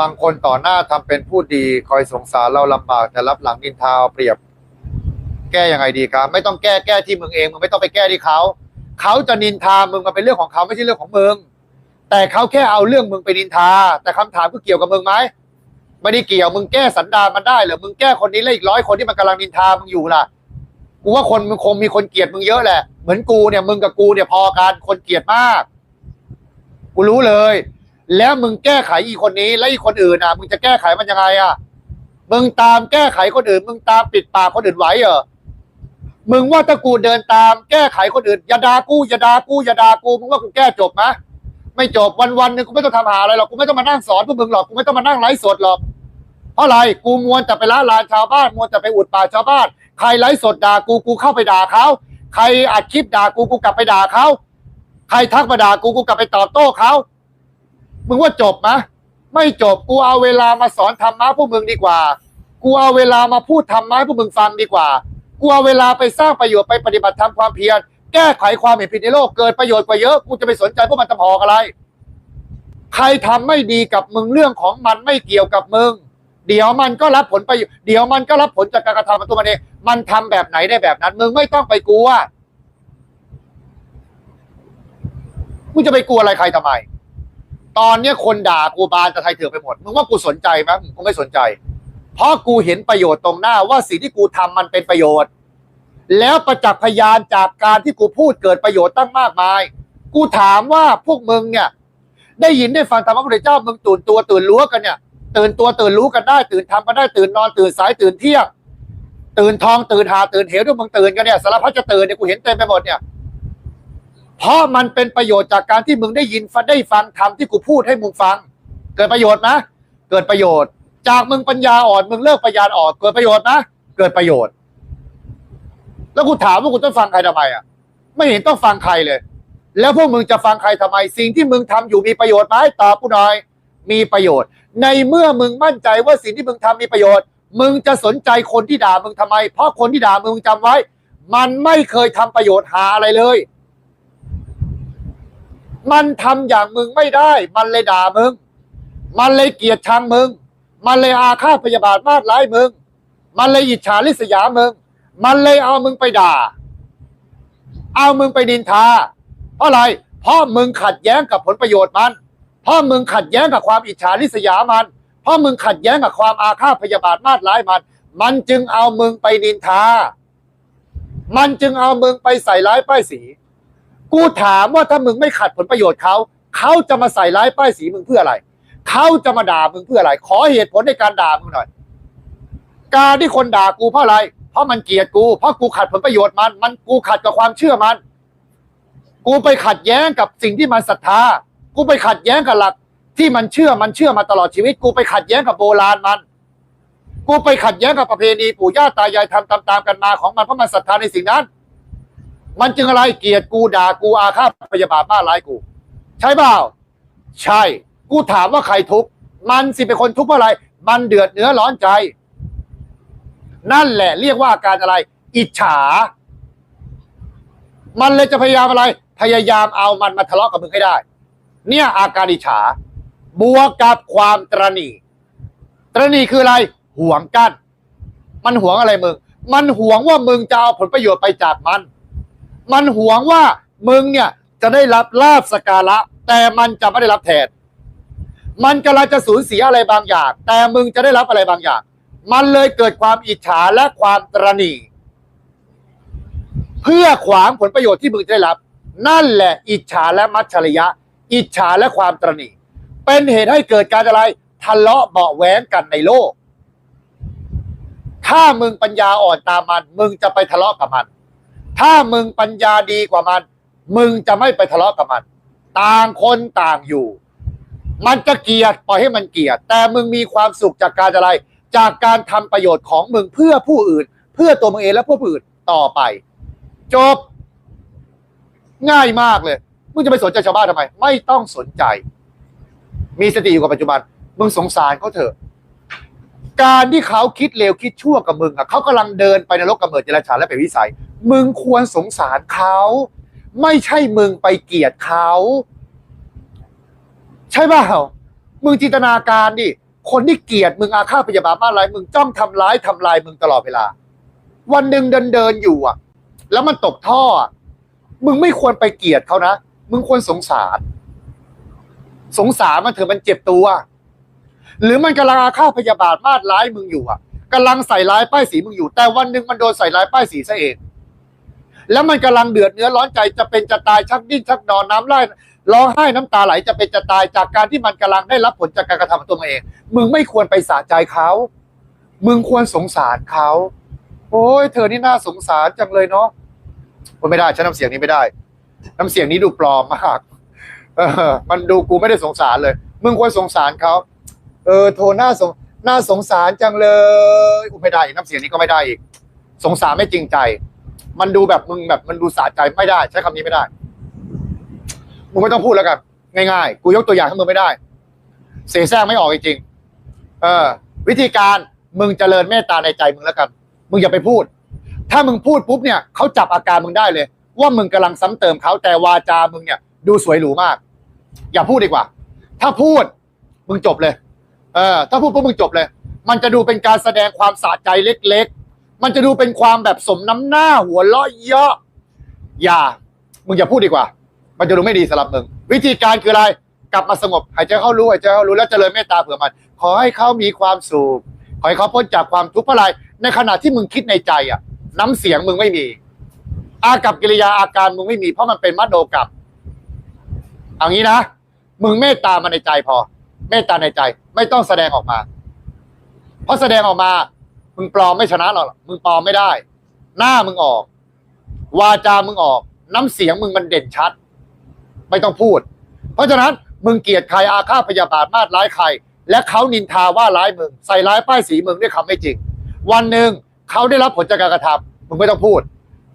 บางคนต่อหน้าทำเป็นผู้ดี คอยสงสารเราลำบากแต่รับหลังนินทาเอาเปรียบ แก้ยังไงดีครับ ไม่ต้องแก้แก้ที่มึงเองมึงไม่ต้องไปแก้ที่เขาเขาจะนินทามึงมันเป็นเรื่องของเขาไม่ใช่เรื่องของมึงแต่เขาแค่เอาเรื่องมึงไปนินทา แต่คำถามก็เกี่ยวกับมึงไหมไม่ได้เกี่ยวมึงแก้สันดานมันได้หรือมึงแก้คนนี้แล้วอีกร้อยคนที่มันกำลังนินทามึงอยู่ล่ะกูว่าคนมึงคงมีคนเกลียดมึงเยอะแหละ เหมือนกูเนี่ยมึงกับกูเนี่ยพอกันคนเกลียดมาก กูรู้เลย แล้วมึงแก้ไขอีคนนี้ แล้วอีคนอื่นอะ มึงจะแก้ไขมันยังไงอะ มึงตามแก้ไขคนอื่น มึงตามปิดปากคนอื่นไหวเหรอ มึงว่าถ้ากูเดินตามแก้ไขคนอื่นอย่าด่ากูอย่าด่ากูอย่าด่ากูมึงว่ากูแก้จบไหมไม่จบวันวันหนึงกูไม่ต้องทำหาอะไรหรอกกูไม่ต้องมานั่งสอนพวกมึงหรอกกูไม่ต้องมานั่งไลฟ์สดหรอกเพราะอะไรกูมวนแต่ไปละลานชาวบ้านมวนแต่ไปอุดป่าชาวบ้านใครไลฟ์สดด่ากูกูเข้าไปด่าเขาใครอัดคลิปด่ากูกูกลับไปด่าเขาใครทักมาด่ากูกูกลับไปตอบโต้เขา มึงว่าจบไหมไม่จบกูเอาเวลามาสอนธรรมะพวกมึงดีกว่า กูเอาเวลามาพูดธรรมะให้พวกมึงฟังดีกว่า กูเอาเวลาไปสร้างประโยชน์ไปปฏิบัติธรรมความเพียรแก้ไขความเห็นผิดในโลกเกิดประโยชน์กว่าเยอะกูจะไปสนใจพวกมันตำหอกอะไร ใครทำไม่ดีกับมึงเรื่องของมันไม่เกี่ยวกับมึงเดี๋ยวมันก็รับผลไปเดี๋ยวมันก็รับผลจากการกระทำของตัวมันเองมันทำแบบไหนได้แบบนั้น มึงไม่ต้องไปกลัวมึงจะไปกลัวอะไรใครทำไม ตอนเนี้ยคนด่ากูบานตะไทยเถื่อนไปหมด มึงว่ากูสนใจไหมกูไม่สนใจ เพราะกูเห็นประโยชน์ตรงหน้าว่าสิ่งที่กูทำมันเป็นประโยชน์ แล้วประจักษ์พยานจากการที่กูพูดเกิดประโยชน์ตั้งมากมาย กูถามว่าพวกมึงเนี่ย ได้ยินได้ฟังธรรมะพระพุทธเจ้ามึงตื่นตัวตื่นรู้กันเนี่ย ตื่นตัวตื่นรู้กันได้ ตื่นทำกันได้ตื่นนอนตื่นสายตื่นเที่ยง ตื่นทองตื่นหาตื่นเหวด้วยมึงตื่นกันเนี่ยสารพัดจะตื่นเนี่ยกูเห็นเต็มไปหมดเนี่ย เพราะมันเป็นประโยชน์จากการที่มึงได้ยินฟังได้ฟังธรรมที่กูพูดให้มึงฟัง เกิดประโยชน์นะเกิดประโยชน์ จากมึงปัญญาอ่อนมึงเลิกปัญญาอ่อนเกิดประโยชน์นะเกิดประโยชน์ แล้วกูถามว่ากูต้องฟังใครทำไมอะ ไม่เห็นต้องฟังใครเลย แล้วพวกมึงจะฟังใครทำไม สิ่งที่มึงทำอยู่มีประโยชน์ไหมตอบกูหน่อย มีประโยชน์ ในเมื่อมึงมั่นใจว่าสิ่งที่มึงทำมีประโยชน์ มึงจะสนใจคนที่ด่ามึงทำไม เพราะคนที่ด่ามึงจำไว้ มันไม่เคยทำประโยชน์หาอะไรเลย มันทำอย่างมึงไม่ได้ มันเลยด่ามึง มันเลยเกลียดชังมึง มันเลยอาฆาตพยาบาทมาดร้ายมึง มันเลยอิจฉาริษยามึง มันเลยเอามึงไปด่า เอามึงไปดินทา เพราะอะไร เพราะมึงขัดแย้งกับผลประโยชน์มัน เพราะมึงขัดแย้งกับความอิจฉาริษยามัน เพราะมึงขัดแย้งกับความอาฆาตพยาบาทมาดร้ายมัน มันจึงเอามึงไปนินทา มันจึงเอามึงไปใส่ร้ายป้ายสี กูถามว่าถ้ามึงไม่ขัดผลประโยชน์เขาเขาจะมาใส่ร้ายป้ายสีมึงเพื่ออะไรเขาจะมาด่ามึงเพื่ออะไร ขอเหตุผลในการด่ามึงหน่อย การที่คนด่ากูเพราะอะไร เพราะมันเกลียดกู เพราะกูขัดผลประโยชน์มัน มันกูขัดกับความเชื่อมัน กูไปขัดแย้งกับสิ่งที่มันศรัทธา กูไปขัดแย้งกับหลัก ที่มันเชื่อมันเชื่อมาตลอดชีวิต กูไปขัดแย้งกับโบราณมัน กูไปขัดแย้งกับประเพณีปู่ย่าตายายทำตามๆกันมาของมันเพราะมันศรัทธาในสิ่งนั้น มันจึงอะไรเกลียดกูด่ากูอาฆาตพยาบาทบ้าร้ายกู ใช่เปล่า ใช่ กูถามว่าใครทุกข์มันสิเป็นคนทุกข์เพราะอะไร มันเดือดเนื้อร้อนใจ นั่นแหละ เรียกว่าอาการอะไร อิจฉา มันเลยจะพยายามอะไร พยายามเอามันมาทะเลาะกับมึงให้ได้ เนี่ยอาการอิจฉา บวกกับความตรณีตรณีคืออะไรห่วงกั้นมันห่วงอะไรมึง มันห่วงว่ามึงจะเอาผลประโยชน์ไปจากมัน มันหวงว่ามึงเนี่ยจะได้รับลาบสการะ แต่มันจะไม่ได้รับแทนมันกำลังจะสูญเสียอะไรบางอย่าง แต่มึงจะได้รับอะไรบางอย่าง มันเลยเกิดความอิจฉาและความตรณีเพื่อขวางผลประโยชน์ที่มึงจะได้รับ นั่นแหละอิจฉาและมัจฉริยะ อิจฉาและความตรณีเป็นเหตุให้เกิดการอะไรทะเลาะเบาะแว้งกันในโลก ถ้ามึงปัญญาอ่อนตามมัน มึงจะไปทะเลาะกับมัน ถ้ามึงปัญญาดีกว่ามัน มึงจะไม่ไปทะเลาะกับมัน ต่างคนต่างอยู่ มันจะเกลียดปล่อยให้มันเกลียด แต่มึงมีความสุขจากการอะไร จากการทำประโยชน์ของมึงเพื่อผู้อื่น เพื่อตัวมึงเองและผู้อื่นต่อไป จบ ง่ายมากเลย มึงจะไปสนใจชาวบ้านทำไม ไม่ต้องสนใจ มีสติอยู่กับปัจจุบัน มึงสงสารเขาเถอะการที่เขาคิดเลวคิดชั่วกับมึงอะเขากำลังเดินไปในโลกกำเนิดเจรจาและเป็นวิสัย มึงควรสงสารเขา ไม่ใช่มึงไปเกลียดเขา ใช่เปล่ามึงจินตนาการดิคนที่เกลียดมึงอาฆาตพยาบาทมาร้ายมึงจ้องทำร้ายทำลายมึงตลอดเวลา วันหนึ่งเดินเดินอยู่อะ แล้วมันตกท่อ มึงไม่ควรไปเกลียดเขานะมึงควรสงสาร สงสารมันเถอะมันเจ็บตัว หรือมันกำลังอาฆาตพยาบาทมาดร้ายมึงอยู่อะกำลังใส่ร้ายป้ายสีมึงอยู่ แต่วันหนึ่งมันโดนใส่ร้ายป้ายสีซะเอง แล้วมันกำลังเดือดเนื้อร้อนใจจะเป็นจะตายชักดิ้นชักนอนน้ำไหลร้องไห้น้ำตาไหลจะเป็นจะตายจากการที่มันกำลังได้รับผลจากการกระทำของตัวเอง มึงไม่ควรไปสะใจเขา มึงควรสงสารเขา โอ้ยเธอนี่น่าสงสารจังเลยเนาะโอ้ยไม่ได้ฉันน้ำเสียงนี้ไม่ได้ น้ำเสียงนี้ดูปลอมมากเออ มันดูกูไม่ได้สงสารเลย มึงควรสงสารเขา เออ โทรน่าสงน่าสงสารจังเลยกูไม่ได้อีกน้ำเสียงนี้ก็ไม่ได้อีก สงสารไม่จริงใจ มันดูแบบมึงแบบมันดูสะใจไม่ได้ใช้คำนี้ไม่ได้ มึงไม่ต้องพูดแล้วกัน ง่ายๆ กูยกตัวอย่างให้มึงไม่ได้ เสียแทรกไม่ออกจริงๆเออ วิธีการมึงเจริญเมตตาในใจมึงแล้วกัน มึงอย่าไปพูด ถ้ามึงพูดปุ๊บเนี่ยเขาจับอาการมึงได้เลย ว่ามึงกำลังซ้ำเติมเขาแต่วาจามึงเนี่ย ดูสวยหรูมาก อย่าพูดดีกว่า ถ้าพูดมึงจบเลย เออ ถ้าพูดปุ๊บมึงจบเลย มันจะดูเป็นการแสดงความสะใจเล็กๆ มันจะดูเป็นความแบบสมน้ำหน้าหัวเราะเยาะอย่า มึงอย่าพูดดีกว่า มันจะดูไม่ดีสำหรับมึง วิธีการคืออะไร กลับมาสงบ หายใจเข้ารู้หายใจเข้ารู้แล้วเจริญเมตตาเผื่อมัน ขอให้เขามีความสุข ขอให้เขาพ้นจากความทุกข์เพราะอะไร ในขณะที่มึงคิดในใจอะ น้ำเสียงมึงไม่มี อากับกิริยาอาการมึงไม่มี เพราะมันเป็นมโนกับเอางี้นะ มึงเมตตามาในใจพอ เมตตาในใจ ไม่ต้องแสดงออกมา เพราะแสดงออกมา มึงปลอมไม่ชนะหรอกมึงปลอมไม่ได้ หน้ามึงออก วาจามึงออก น้ำเสียงมึงมันเด่นชัด ไม่ต้องพูด เพราะฉะนั้นมึงเกลียดใครอาฆาตพยาบาทมาดร้ายใคร และเขานินทาว่าร้ายมึง ใส่ร้ายป้ายสีมึงด้วยคำไม่จริง วันหนึ่งเขาได้รับผลจากการกระทำมึงไม่ต้องพูด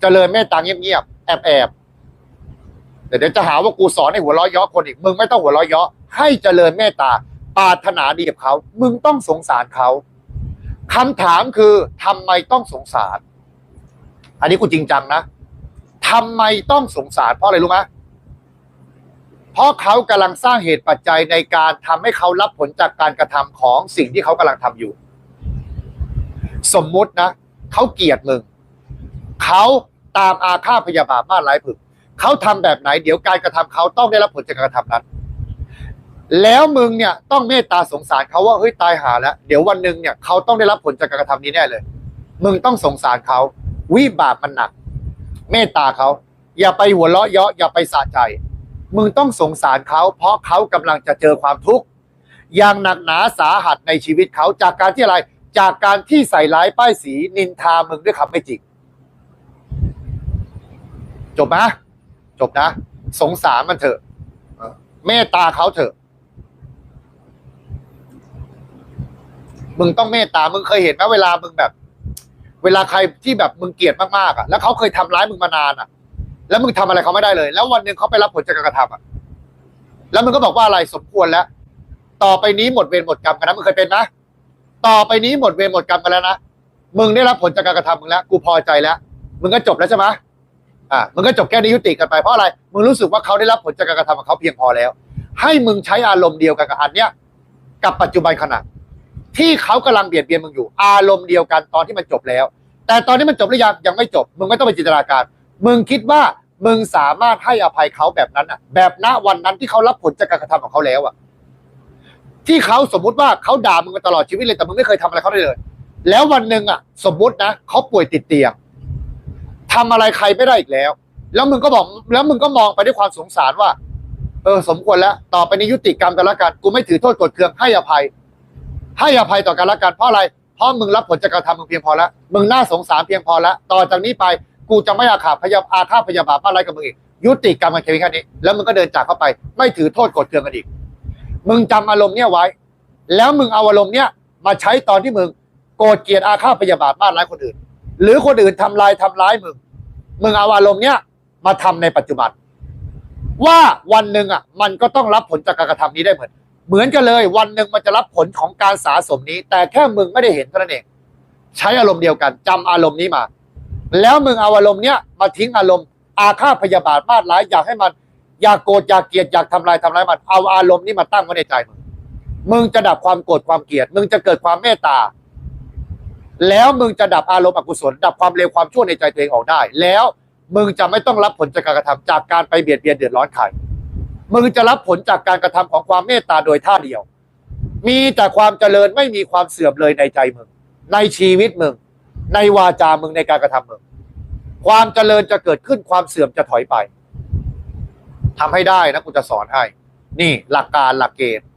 เจริญเมตตาเงียบๆแอบแอบๆแต่เดี๋ยวจะหาว่ากูสอนให้หัวเราะยาะคนอีก มึงไม่ต้องหัวเราะยาะให้เจริญเมตตาปาถนาดีกับเขา มึงต้องสงสารเขา คำถามคือทำไมต้องสงสาร อันนี้กูจริงจังนะทำไมต้องสงสารเพราะอะไรรู้ไหมเพราะเขากำลังสร้างเหตุปัจจัยในการทำให้เขารับผลจากการกระทำของสิ่งที่เขากำลังทำอยู่ สมมุตินะเขาเกลียดมึงเขาตามอาฆาตพยาบาทมาดร้ายผึกเขาทำแบบไหน เดี๋ยวการกระทำเขาต้องได้รับผลจากการกระทำนั้น แล้วมึงเนี่ยต้องเมตตาสงสารเขาว่าเฮ้ยตายหาแล้ว เดี๋ยววันหนึ่งเนี่ยเขาต้องได้รับผลจากการกระทำนี้แน่เลย มึงต้องสงสารเขาวิบากมันหนัก เมตตาเขาอย่าไปหัวเราะเยาะอย่าไปสะใจ มึงต้องสงสารเขาเพราะเขากำลังจะเจอความทุกข์อย่างหนักหนาสาหัสในชีวิตเขาจากการที่อะไร จากการที่ใส่ร้ายป้ายสีนินทามึงด้วยคำไม่จริงจบนะจบนะ สงสารมันเถอะเมตตาเขาเถอะ มึงต้องเมตตา มึงเคยเห็นไหมเวลามึงแบบ เวลาใครที่แบบมึงเกลียดมากๆอะ แล้วเขาเคยทำร้ายมึงมานานอะ แล้วมึงทำอะไรเขาไม่ได้เลย แล้ววันหนึ่งเขาไปรับผลจากการกระทำอะ แล้วมึงก็บอกว่าอะไรสมควรแล้ว ต่อไปนี้หมดเวรหมดกรรมกันนะมึงเคยเป็นนะ ต่อไปนี้หมดเวรหมดกรรมกันแล้วนะ มึงได้รับผลจากการกระทำมึงแล้ว กูพอใจแล้ว มึงก็จบแล้วใช่ไหมอ่า มึงก็จบแค่นี้ยุติกันไป เพราะอะไร มึงรู้สึกว่าเขาได้รับผลจากการกระทำของเขาเพียงพอแล้ว ให้มึงใช้อารมณ์เดียวกันกับอันเนี้ยกับปัจจุบันขณะ ที่เขากำลังเบียดเบียนมึงอยู่ อารมณ์เดียวกันตอนที่มันจบแล้ว แต่ตอนนี้มันจบหรือยังยังไม่จบ มึงไม่ต้องไปจินตนาการ มึงคิดว่ามึงสามารถให้อภัยเขาแบบนั้นอะ แบบณวันนั้นที่เขารับผลจากการกระทำของเขาแล้วอะ ที่เขาสมมุติว่าเขาด่ามึงมาตลอดชีวิตเลยแต่มึงไม่เคยทำอะไรเขาได้เลย แล้ววันหนึ่งอะ สมมุตินะเขาป่วยติดเตียงทำอะไรใครไม่ได้อีกแล้ว แล้วมึงก็บอก แล้วมึงก็มองไปด้วยความสงสารว่า เออ สมควรแล้ว ต่อไปนี้ยุติกรรมกันละกันกูไม่ถือโทษกดเคืองให้อภัย ให้อภัยต่อกันละกันเพราะอะไร เพราะมึงรับผลจากการทำมึงเพียงพอแล้ว มึงน่าสงสารเพียงพอแล้ว ต่อจากนี้ไปกูจะไม่อาฆาตพยาอาฆาตพยาบาทอะไรกับมึงอีก ยุติกรรมกันแค่นี้ แล้วมึงก็เดินจากเข้าไป ไม่ถือโทษกดเคืองกันอีก มึงจำอารมณ์เนี้ยไว้ แล้วมึงเอาอารมณ์เนี้ยมาใช้ตอนที่มึงโกรธเกลียดอาฆาตพยาบาทบ้านร้ายคนอื่น หรือคนอื่นทำลายทำร้ายมึง มึงเอาอารมณ์เนี้ยมาทำในปัจจุบัน ว่าวันหนึ่งอะ มันก็ต้องรับผลจากการกระทำนี้ได้เหมือน เหมือนกันเลยวันหนึ่งมันจะรับผลของการสะสมนี้ แต่แค่มึงไม่ได้เห็นเท่านั้นเองใช้อารมณ์เดียวกันจำอารมณ์นี้มา แล้วมึงเอาอารมณ์เนี้ยมาทิ้งอารมณ์ อาฆาตพยาบาทมาดร้ายอยากให้มันอยากโกรธอยากเกลียดอยากทำลายทำร้ายมันเอาอารมณ์นี้มาตั้งไว้ในใจมึงมึงจะดับความโกรธความเกลียด มึงจะเกิดความเมตตา แล้วมึงจะดับอารมณ์อกุศล ดับความเลวความชั่วในใจตัวเองออกได้ แล้วมึงจะไม่ต้องรับผลจากการกระทำจากการไปเบียดเบียนเดือดร้อนใคร มึงจะรับผลจากการกระทำของความเมตตาโดยท่าเดียว มีแต่ความเจริญไม่มีความเสื่อมเลยในใจมึง ในชีวิตมึง ในวาจามึงในการกระทำมึง ความเจริญจะเกิดขึ้นความเสื่อมจะถอยไปทำให้ได้นะกูจะสอนให้ นี่หลักการหลักเกณฑ์